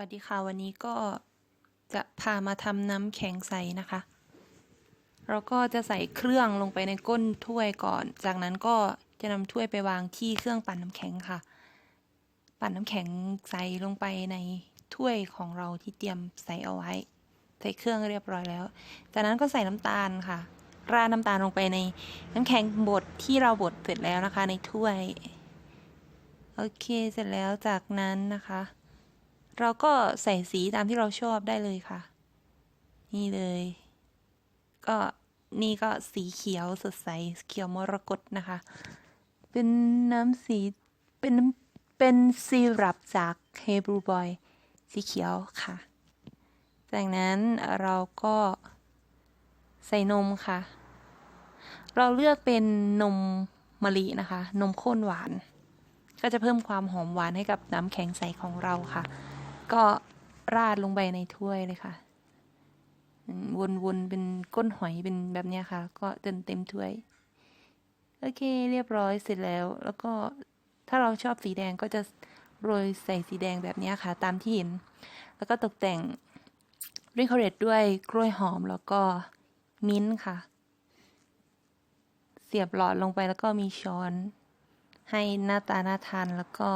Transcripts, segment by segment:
วัสดีค่ะวันนี้ก็จะพามาทำน้ำแข็งใสนะคะ เราก็จะใส่เครื่องลงไปในก้นถ้วยก่อน จากนั้นก็จะนำถ้วยไปวางที่เครื่องปั่นน้ำแข็งค่ะ ปั่นน้ำแข็งใส่ลงไปในถ้วยของเราที่เตรียมใส่เอาไว้ ใส่เครื่องเรียบร้อยแล้ว จากนั้นก็ใส่น้ำตาลค่ะ ราดน้ำตาลลงไปในน้ำแข็งบดที่เราบดเสร็จแล้วนะคะ ในถ้วย โอเคเสร็จแล้วจากนั้นนะคะ เราก็ใส่สีตามที่เราชอบได้เลยค่ะ นี่เลย ก็นี่ก็สีเขียวสดใสเขียวมรกตนะคะ เป็นน้ำสีเป็นน้ำเป็นซีรัปจากเฮบรูบอยสีเขียวค่ะ จากนั้นเราก็ใส่นมค่ะ เราเลือกเป็นนมมะลินะคะ นมข้นหวาน ก็จะเพิ่มความหอมหวานให้กับน้ำแข็งใสของเราค่ะ ก็ราดลงไปในถ้วยเลยค่ะ วนๆเป็นก้นหอยเป็นแบบนี้ค่ะ ก็เต็มเต็มถ้วย โอเคเรียบร้อยเสร็จแล้ว แล้วก็ถ้าเราชอบสีแดงก็จะโรยใส่สีแดงแบบนี้ค่ะ ตามที่เห็น แล้วก็ตกแต่งริคอเรตด้วยกล้วยหอมแล้วก็มิ้นท์ค่ะ เสียบหลอดลงไปแล้วก็มีช้อน ให้หน้าตาน่าทานแล้วก็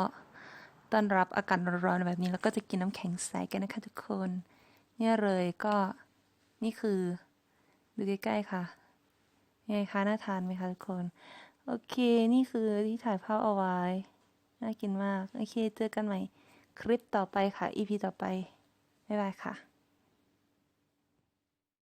ต้อนรับอากาศร้อนๆแบบนี้ แล้วก็จะกินน้ำแข็งใสกันนะคะทุกคน เนี่ยเลยก็นี่คือดูใกล้ๆค่ะยังไงคะน่าทานไหมคะทุกคน โอเคนี่คือที่ถ่ายภาพเอาไว้ น่ากินมาก โอเค เจอกันใหม่คลิปต่อไปค่ะ EP ต่อไป บ๊ายบายค่ะ